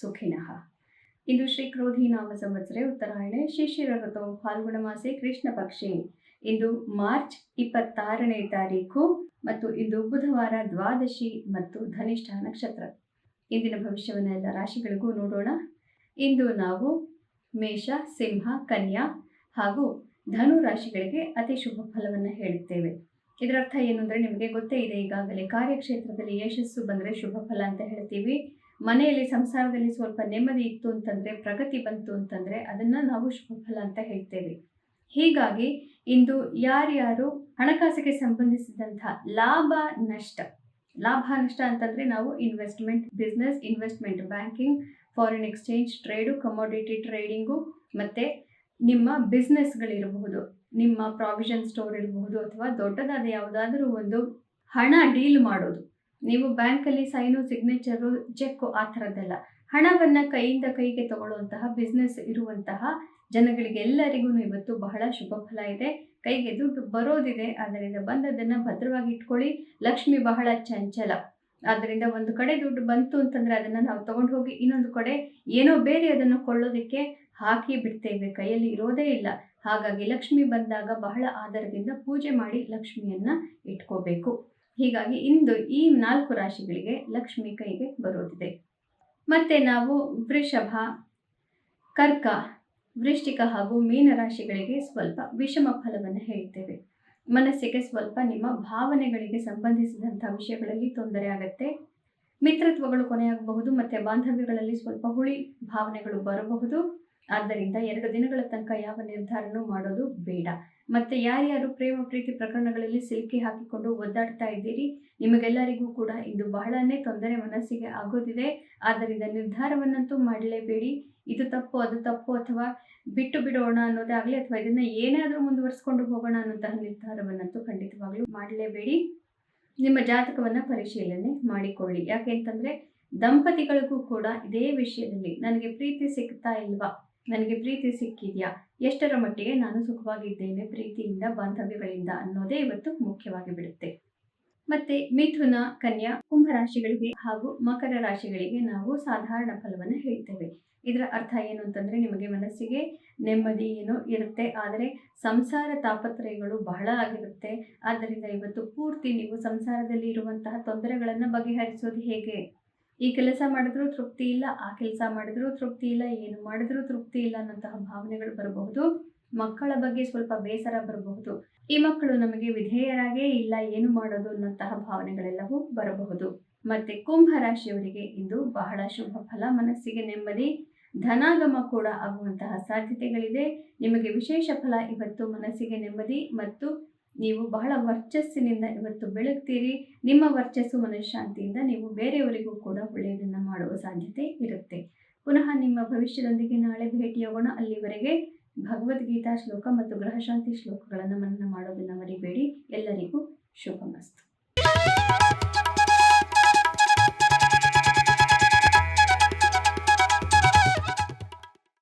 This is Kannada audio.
ಸುಖಿನಃ. ಇಂದು ಶ್ರೀ ಕ್ರೋಧಿ ನಾಮ ಸಂವತ್ಸರೆ ಉತ್ತರಾಯಣೆ. ಶಿಶಿರ ಋತು ಫಾಲ್ಗುಣ ಮಾಸೆ ಕೃಷ್ಣ ಪಕ್ಷಿ. ಇಂದು ಮಾರ್ಚ್ ಇಪ್ಪತ್ತಾರನೇ ತಾರೀಕು ಮತ್ತು ಇಂದು ಬುಧವಾರ ದ್ವಾದಶಿ ಮತ್ತು ಧನಿಷ್ಠ ನಕ್ಷತ್ರ. ಇಂದಿನ ಭವಿಷ್ಯವನ್ನು ಎಲ್ಲ ರಾಶಿಗಳಿಗೂ ನೋಡೋಣ. ಇಂದು ನಾವು ಮೇಷ, ಸಿಂಹ, ಕನ್ಯಾ ಹಾಗೂ ಧನು ರಾಶಿಗಳಿಗೆ ಅತಿ ಶುಭ ಫಲವನ್ನು ಹೇಳುತ್ತೇವೆ. ಇದರರ್ಥ ಏನು ಅಂದರೆ ನಿಮಗೆ ಗೊತ್ತೇ ಇದೆ, ಈಗಾಗಲೇ ಕಾರ್ಯಕ್ಷೇತ್ರದಲ್ಲಿ ಯಶಸ್ಸು ಬಂದರೆ ಶುಭ ಫಲ ಅಂತ ಹೇಳ್ತೀವಿ. ಮನೆಯಲ್ಲಿ ಸಂಸಾರದಲ್ಲಿ ಸ್ವಲ್ಪ ನೆಮ್ಮದಿ ಇತ್ತು ಅಂತಂದರೆ, ಪ್ರಗತಿ ಬಂತು ಅಂತಂದರೆ ಅದನ್ನು ನಾವು ಶುಭಫಲ ಅಂತ ಹೇಳ್ತೇವೆ. ಹೀಗಾಗಿ ಇಂದು ಯಾರ್ಯಾರು ಹಣಕಾಸಿಗೆ ಸಂಬಂಧಿಸಿದಂತಹ ಲಾಭ, ನಷ್ಟ ಲಾಭ, ನಷ್ಟ ಅಂತಂದರೆ ನಾವು investment business investment banking foreign exchange trade commodity trading ಮತ್ತು ನಿಮ್ಮ ಬಿಸ್ನೆಸ್ಗಳಿರಬಹುದು ನಿಮ್ಮ ಪ್ರಾವಿಷನ್ ಸ್ಟೋರ್ ಇರಬಹುದು ಅಥವಾ ದೊಡ್ಡದಾದ ಯಾವುದಾದ್ರೂ ಒಂದು ಹಣ ಡೀಲ್ ಮಾಡೋದು. ನೀವು ಬ್ಯಾಂಕಲ್ಲಿ ಸೈನು, ಸಿಗ್ನೇಚರು, ಚೆಕ್ಕು ಆ ಥರದ್ದೆಲ್ಲ. ಹಣವನ್ನು ಕೈಯಿಂದ ಕೈಗೆ ತಗೊಳ್ಳುವಂತಹ ಬಿಸ್ನೆಸ್ ಇರುವಂತಹ ಜನಗಳಿಗೆ ಎಲ್ಲರಿಗೂ ಇವತ್ತು ಬಹಳ ಶುಭ ಫಲ ಇದೆ. ಕೈಗೆ ದುಡ್ಡು ಬರೋದಿದೆ ಅದರಿಂದ ಬಂದದನ್ನು ಭದ್ರವಾಗಿ ಇಟ್ಕೊಳ್ಳಿ. ಲಕ್ಷ್ಮಿ ಬಹಳ ಚಂಚಲ. ಆದ್ದರಿಂದ ಒಂದು ಕಡೆ ದುಡ್ಡು ಬಂತು ಅಂತಂದರೆ ಅದನ್ನು ನಾವು ತಗೊಂಡು ಹೋಗಿ ಇನ್ನೊಂದು ಕಡೆ ಏನೋ ಬೇರೆ ಅದನ್ನು ಕೊಳ್ಳೋದಕ್ಕೆ ಹಾಕಿ ಬಿಡ್ತೇವೆ. ಕೈಯಲ್ಲಿ ಇರೋದೇ ಇಲ್ಲ. ಹಾಗಾಗಿ ಲಕ್ಷ್ಮಿ ಬಂದಾಗ ಬಹಳ ಆಧಾರದಿಂದ ಪೂಜೆ ಮಾಡಿ ಲಕ್ಷ್ಮಿಯನ್ನು ಇಟ್ಕೋಬೇಕು. ಹೀಗಾಗಿ ಇಂದು ಈ ನಾಲ್ಕು ರಾಶಿಗಳಿಗೆ ಲಕ್ಷ್ಮಿ ಕೈಗೆ ಬರೋದಿದೆ. ಮತ್ತೆ ನಾವು ವೃಷಭ, ಕರ್ಕ ವೃಷ್ಟಿಕ ಹಾಗೂ ಮೀನ ರಾಶಿಗಳಿಗೆ ಸ್ವಲ್ಪ ವಿಷಮ ಫಲವನ್ನು ಹೇಳ್ತೇವೆ. ಮನಸ್ಸಿಗೆ ಸ್ವಲ್ಪ ನಿಮ್ಮ ಭಾವನೆಗಳಿಗೆ ಸಂಬಂಧಿಸಿದಂಥ ವಿಷಯಗಳಲ್ಲಿ ತೊಂದರೆ ಆಗುತ್ತೆ. ಮಿತ್ರತ್ವಗಳು ಕೊನೆಯಾಗಬಹುದು, ಮತ್ತು ಬಾಂಧವ್ಯಗಳಲ್ಲಿ ಸ್ವಲ್ಪ ಹುಳಿ ಭಾವನೆಗಳು ಬರಬಹುದು. ಆದ್ದರಿಂದ ಎರಡು ದಿನಗಳ ತನಕ ಯಾವ ನಿರ್ಧಾರನೂ ಮಾಡೋದು ಬೇಡ. ಮತ್ತೆ ಯಾರ್ಯಾರು ಪ್ರೇಮ, ಪ್ರೀತಿ ಪ್ರಕರಣಗಳಲ್ಲಿ ಸಿಲುಕಿ ಹಾಕಿಕೊಂಡು ಒದ್ದಾಡ್ತಾ ಇದ್ದೀರಿ, ನಿಮಗೆಲ್ಲರಿಗೂ ಕೂಡ ಇದು ಬಹಳನೇ ತೊಂದರೆ ಮನಸ್ಸಿಗೆ ಆಗೋದಿದೆ. ಆದ್ದರಿಂದ ನಿರ್ಧಾರವನ್ನಂತೂ ಮಾಡಲೇಬೇಡಿ. ಇದು ತಪ್ಪು, ಅದು ತಪ್ಪು ಅಥವಾ ಬಿಟ್ಟು ಬಿಡೋಣ ಅನ್ನೋದಾಗಲಿ ಅಥವಾ ಇದನ್ನ ಏನಾದರೂ ಮುಂದುವರಿಸ್ಕೊಂಡು ಹೋಗೋಣ ಅನ್ನೋಂತಹ ನಿರ್ಧಾರವನ್ನಂತೂ ಖಂಡಿತವಾಗ್ಲೂ ಮಾಡಲೇಬೇಡಿ. ನಿಮ್ಮ ಜಾತಕವನ್ನು ಪರಿಶೀಲನೆ ಮಾಡಿಕೊಳ್ಳಿ. ಯಾಕೆ ಅಂತಂದರೆ ದಂಪತಿಗಳಿಗೂ ಕೂಡ ಇದೇ ವಿಷಯದಲ್ಲಿ ನನಗೆ ಪ್ರೀತಿ ಸಿಗ್ತಾ ಇಲ್ವಾ? ನನಗೆ ಪ್ರೀತಿ ಸಿಕ್ಕಿದೆಯಾ? ಎಷ್ಟರ ಮಟ್ಟಿಗೆ ನಾನು ಸುಖವಾಗಿದ್ದೇನೆ, ಪ್ರೀತಿಯಿಂದ ಬಾಂಧವ್ಯಗಳಿಂದ ಅನ್ನೋದೇ ಇವತ್ತು ಮುಖ್ಯವಾಗಿ ಬಿಡುತ್ತೆ. ಮತ್ತೆ ಮಿಥುನ ಕನ್ಯಾ ಕುಂಭ ರಾಶಿಗಳಿಗೆ ಹಾಗೂ ಮಕರ ರಾಶಿಗಳಿಗೆ ನಾವು ಸಾಧಾರಣ ಫಲವನ್ನು ಹೇಳ್ತೇವೆ. ಇದರ ಅರ್ಥ ಏನು ಅಂತಂದರೆ ನಿಮಗೆ ಮನಸ್ಸಿಗೆ ನೆಮ್ಮದಿ ಏನೋ ಇರುತ್ತೆ, ಆದರೆ ಸಂಸಾರ ತಾಪತ್ರಯಗಳು ಬಹಳ ಆಗಿರುತ್ತೆ. ಆದ್ದರಿಂದ ಇವತ್ತು ಪೂರ್ತಿ ನೀವು ಸಂಸಾರದಲ್ಲಿ ಇರುವಂತಹ ತೊಂದರೆಗಳನ್ನು ಬಗೆಹರಿಸೋದು ಹೇಗೆ? ಈ ಕೆಲಸ ಮಾಡಿದ್ರೂ ತೃಪ್ತಿ ಇಲ್ಲ, ಆ ಕೆಲಸ ಮಾಡಿದ್ರೂ ತೃಪ್ತಿ ಇಲ್ಲ, ಏನು ಮಾಡಿದ್ರೂ ತೃಪ್ತಿ ಇಲ್ಲ ಅನ್ನೋಂತಹ ಭಾವನೆಗಳು ಬರಬಹುದು. ಮಕ್ಕಳ ಬಗ್ಗೆ ಸ್ವಲ್ಪ ಬೇಸರ ಬರಬಹುದು. ಈ ಮಕ್ಕಳು ನಮಗೆ ವಿಧೇಯರಾಗೇ ಇಲ್ಲ, ಏನು ಮಾಡೋದು ಅನ್ನೋಂತಹ ಭಾವನೆಗಳೆಲ್ಲವೂ ಬರಬಹುದು. ಮತ್ತೆ ಕುಂಭ ರಾಶಿಯವರಿಗೆ ಇಂದು ಬಹಳ ಶುಭ ಫಲ, ಮನಸ್ಸಿಗೆ ನೆಮ್ಮದಿ, ಧನಾಗಮ ಕೂಡ ಆಗುವಂತಹ ಸಾಧ್ಯತೆಗಳಿದೆ. ನಿಮಗೆ ವಿಶೇಷ ಫಲ ಇವತ್ತು ಮನಸ್ಸಿಗೆ ನೆಮ್ಮದಿ ಮತ್ತು ನೀವು ಬಹಳ ವರ್ಚಸ್ಸಿನಿಂದ ಇವತ್ತು ಬೆಳಗ್ತೀರಿ. ನಿಮ್ಮ ವರ್ಚಸ್ಸು ಮನಃಶಾಂತಿಯಿಂದ ನೀವು ಬೇರೆಯವರಿಗೂ ಕೂಡ ಒಳ್ಳೆಯದನ್ನು ಮಾಡುವ ಸಾಧ್ಯತೆ ಇರುತ್ತೆ. ಪುನಃ ನಿಮ್ಮ ಭವಿಷ್ಯದೊಂದಿಗೆ ನಾಳೆ ಭೇಟಿಯಾಗೋಣ. ಅಲ್ಲಿವರೆಗೆ ಭಗವದ್ಗೀತಾ ಶ್ಲೋಕ ಮತ್ತು ಗ್ರಹಶಾಂತಿ ಶ್ಲೋಕಗಳನ್ನು ಮನನ ಮಾಡೋದನ್ನು ಮರಿಬೇಡಿ. ಎಲ್ಲರಿಗೂ ಶುಭಮಸ್ತು.